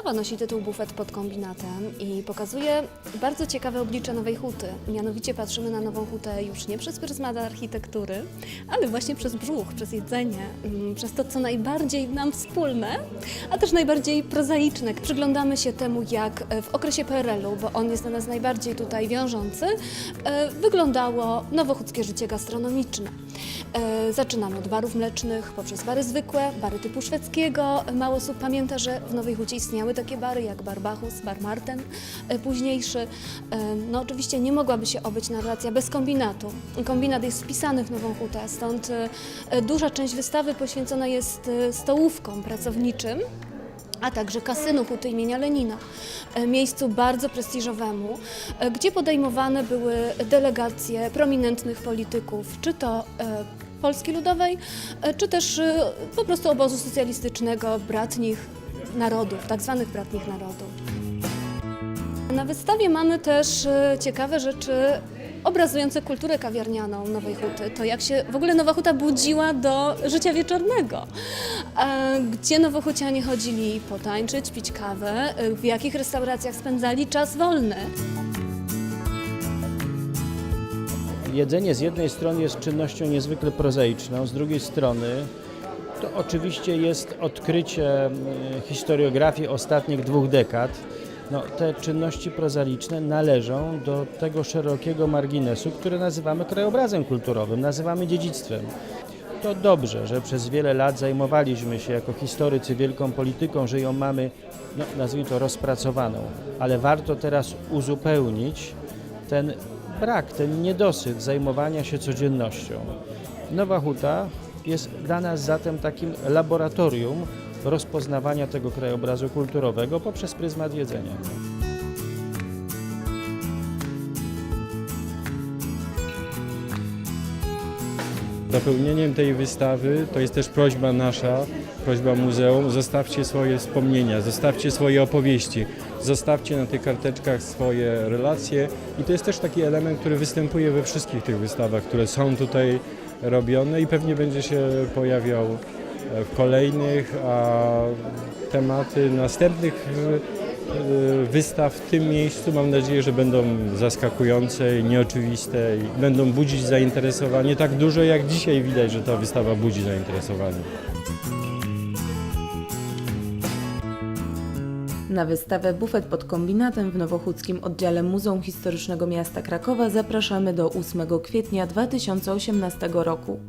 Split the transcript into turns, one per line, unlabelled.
Wystawa nosi tytuł Bufet pod kombinatem i pokazuje bardzo ciekawe oblicze Nowej Huty. Mianowicie patrzymy na Nową Hutę już nie przez pryzmat architektury, ale właśnie przez brzuch, przez jedzenie, mm, przez to, co najbardziej nam wspólne, a też najbardziej prozaiczne. Przyglądamy się temu, jak e, w okresie PRL-u, bo on jest dla nas najbardziej tutaj wiążący, e, wyglądało nowochódzkie życie gastronomiczne. E, Zaczynamy od barów mlecznych, poprzez bary zwykłe, bary typu szwedzkiego. Mało osób pamięta, że w Nowej Hucie istniały takie bary jak bar Bachus, bar Marten e, późniejszy. E, No oczywiście nie mogłaby się obyć narracja bez kombinatu. Kombinat jest wpisany w Nową Hutę, stąd e, duża część wystawy poświęcona jest stołówkom pracowniczym a także kasynu Huty imienia Lenina, miejscu bardzo prestiżowemu, gdzie podejmowane były delegacje prominentnych polityków, czy to Polski Ludowej, czy też po prostu obozu socjalistycznego bratnich narodów, tak zwanych bratnich narodów. Na wystawie mamy też e, ciekawe rzeczy obrazujące kulturę kawiarnianą Nowej Huty. To jak się w ogóle Nowa Huta budziła do życia wieczornego. E, Gdzie nowochucianie chodzili potańczyć, pić kawę, e, w jakich restauracjach spędzali czas wolny.
Jedzenie z jednej strony jest czynnością niezwykle prozaiczną, z drugiej strony to oczywiście jest odkrycie e, historiografii ostatnich dwóch dekad. No, te czynności prozaiczne należą do tego szerokiego marginesu, który nazywamy krajobrazem kulturowym, nazywamy dziedzictwem. To dobrze, że przez wiele lat zajmowaliśmy się jako historycy wielką polityką, że ją mamy, no, nazwijmy to, rozpracowaną, ale warto teraz uzupełnić ten brak, ten niedosyt zajmowania się codziennością. Nowa Huta jest dla nas zatem takim laboratorium rozpoznawania tego krajobrazu kulturowego poprzez pryzmat jedzenia.
Napełnieniem tej wystawy to jest też prośba nasza, prośba muzeum, zostawcie swoje wspomnienia, zostawcie swoje opowieści, zostawcie na tych karteczkach swoje relacje i to jest też taki element, który występuje we wszystkich tych wystawach, które są tutaj robione i pewnie będzie się pojawiał e, w kolejnych, a tematy następnych e, wystaw w tym miejscu mam nadzieję, że będą zaskakujące nieoczywiste i będą budzić zainteresowanie tak dużo jak dzisiaj widać, że ta wystawa budzi zainteresowanie.
Na wystawę Bufet pod kombinatem w Nowochódzkim oddziale Muzeum Historycznego Miasta Krakowa zapraszamy do 8 kwietnia 2018 roku.